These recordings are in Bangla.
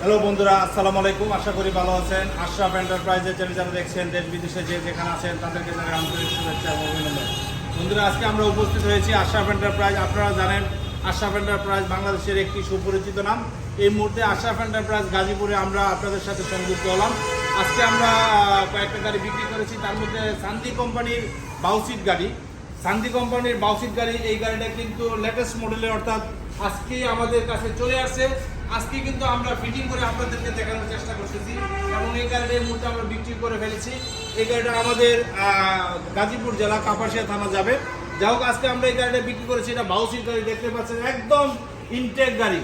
হ্যালো বন্ধুরা, আসসালামু আলাইকুম। আশা করি ভালো আছেন। আশরাফ এন্টারপ্রাইজের চ্যানেল যারা দেখছেন, দেশ বিদেশে যে যেখানে আছেন, তাদেরকে জানাই আন্তরিক শুভেচ্ছা এবং অভিনন্দন। বন্ধুরা, আজকে আমরা উপস্থিত হয়েছি আশরাফ এন্টারপ্রাইজ আপনারা জানেন, আশরাফ এন্টারপ্রাইজ বাংলাদেশের একটি সুপরিচিত নাম। এই মুহূর্তে আশরাফ এন্টারপ্রাইজ গাজীপুরে আমরা আপনাদের সাথে সংযুক্ত হলাম। আজকে আমরা কয়েকটা গাড়ি বিক্রি করেছি। তার মধ্যে সান্দি কোম্পানির বাউসিট গাড়ি। সান্দি কোম্পানির বাউসিট গাড়ি, এই গাড়িটা কিন্তু লেটেস্ট মডেলের অর্থাৎ আজকে আমাদের কাছে চলে আসছে। আজকে কিন্তু আমরা ফিটিং করে আপনাদেরকে দেখানোর চেষ্টা করতেছি। এবং এই গাড়িটা এই মুহূর্তে আমরা বিক্রি করে ফেলেছি। এই গাড়িটা আমাদের গাজীপুর জেলা কাপাসিয়া থানা যাবে। যাই হোক, আজকে আমরা এই গাড়িটা বিক্রি করেছি। এটা বাউসিট গাড়ি, দেখতে পাচ্ছেন, একদম ইনটেক গাড়ি।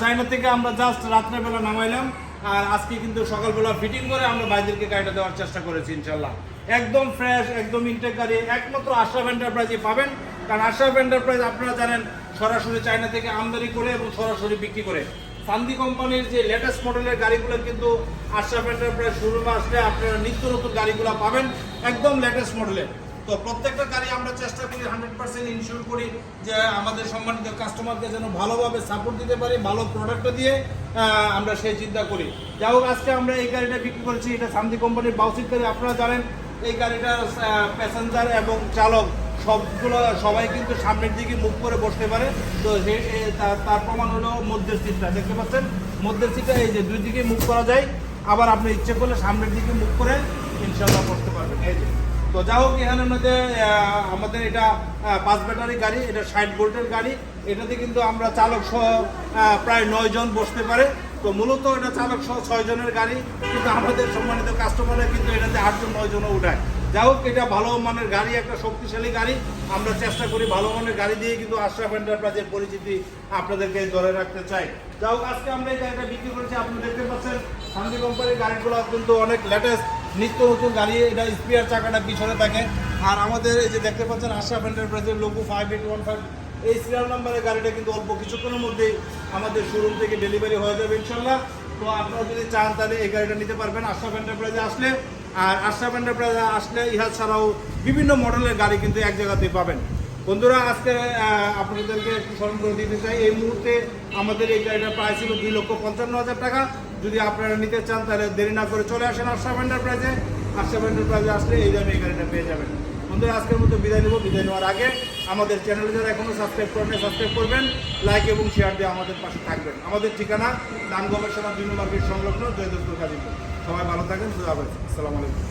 চায়না থেকে আমরা জাস্ট রাত্রেবেলা নামাইলাম। আর আজকে কিন্তু সকালবেলা ফিটিং করে আমরা ভাইদেরকে গাড়িটা দেওয়ার চেষ্টা করেছি ইনশাল্লাহ একদম ফ্রেশ একদম ইনটেক গাড়ি। একমাত্র আশরাফ এন্টারপ্রাইজে পাবেন। কারণ আশরাফ এন্টারপ্রাইজ আপনারা জানেন, সরাসরি চায়না থেকে আমদানি করে এবং সরাসরি বিক্রি করে। সান্দি কোম্পানির যে লেটেস্ট মডেলের গাড়িগুলো কিন্তু আশরাফ এন্টারপ্রাইজ শোরুমে আসলে আপনারা নিত্য নতুন গাড়িগুলো পাবেন একদম লেটেস্ট মডেলের তো প্রত্যেকটা গাড়ি আমরা চেষ্টা করি হান্ড্রেড পার্সেন্ট ইনশিওর করি যে আমাদের সম্মানিত কাস্টমারকে যেন ভালোভাবে সাপোর্ট দিতে পারি, ভালো প্রোডাক্টটা দিয়ে আমরা সেই চিন্তা করি। যাই হোক, আজকে আমরা এই গাড়িটা বিক্রি করেছি, এটা সান্দি কোম্পানির বাউসিট গাড়ি। আপনারা জানেন, এই গাড়িটার প্যাসেঞ্জার এবং চালক। সবগুলো সবাই কিন্তু সামনের দিকে মুখ করে বসতে পারে। তো তার- প্রমাণ হলো মধ্যের সিটটা। দেখতে পাচ্ছেন? মধ্যের সিটটা এই যে দুই দিকে মুখ করা যায়, আবার আপনি ইচ্ছে করলে সামনের দিকে মুখ করে ইনশাল্লাহ বসতে পারবেন। এই যে, তো যা হোক এখানের মধ্যে আমাদের এটা পাঁচ ব্যাটারি গাড়ি, এটা ষাট ভোল্টের গাড়ি। এটাতে কিন্তু আমরা চালক সহ প্রায় নয় জন বসতে পারে। তো মূলত এটা চালক সহ ছয় জনের গাড়ি, কিন্তু আমাদের সম্মানিত কাস্টমাররা কিন্তু এটাতে আটজন নয় জনও উঠায়। যাই হোক, এটা ভালো মানের গাড়ি, একটা শক্তিশালী গাড়ি। আমরা চেষ্টা করি ভালো মানের গাড়ি দিয়ে কিন্তু আশরাফ এন্টারপ্রাইজের পরিচিতি আপনাদেরকে ধরে রাখতে চাই। যাই হোক, আজকে আমরা এই গাড়িটা বিক্রি করেছি, আপনি দেখতে পাচ্ছেন সান্দি কোম্পানির গাড়িগুলো কিন্তু অনেক লেটেস্ট নিত্য নতুন গাড়ি। এটা স্পিয়ার চাকাটা পিছনে থাকে। আর আমাদের এই যে দেখতে পাচ্ছেন আশরাফ এন্টারপ্রাইজের logo five eight one five এই সিরিয়াল নাম্বারের গাড়িটা কিন্তু অল্প কিছুক্ষণের মধ্যেই আমাদের শোরুম থেকে ডেলিভারি হয়ে যাবে ইনশাল্লাহ তো আপনারা যদি চান তাহলে এই গাড়িটা নিতে পারবেন আশরাফ এন্টারপ্রাইজে আসলে। আর আশরাফ এন্টারপ্রাইজে আসলে ইহা ছাড়াও বিভিন্ন মডেলের গাড়ি কিন্তু এক জায়গাতেই পাবেন। বন্ধুরা, আজকে আপনাদেরকে একটু স্মরণ করে দিতে চাই। এই মুহূর্তে আমাদের এই গাড়িটার প্রাইস ছিল দুই লক্ষ পঞ্চান্ন হাজার টাকা। যদি আপনারা নিতে চান তাহলে দেরি না করে চলে আসেন আশরাফ এন্টারপ্রাইজে আশরাফ এন্টারপ্রাইজে আসলে এই দামে এই গাড়িটা পেয়ে যাবেন। বন্ধুরা, আজকের মতো বিদায় নেব। বিদায় নেওয়ার আগে আমাদের চ্যানেলে যারা এখনও সাবস্ক্রাইব করেন সাবস্ক্রাইব করবেন, লাইক এবং শেয়ার দিয়ে আমাদের পাশে থাকবেন। আমাদের ঠিকানা দান গবেষণা দুই নম্বর সংলগ্ন জয়দেবপুর কাজী সবাই ভালো থাকেন আসসালামু আলাইকুম।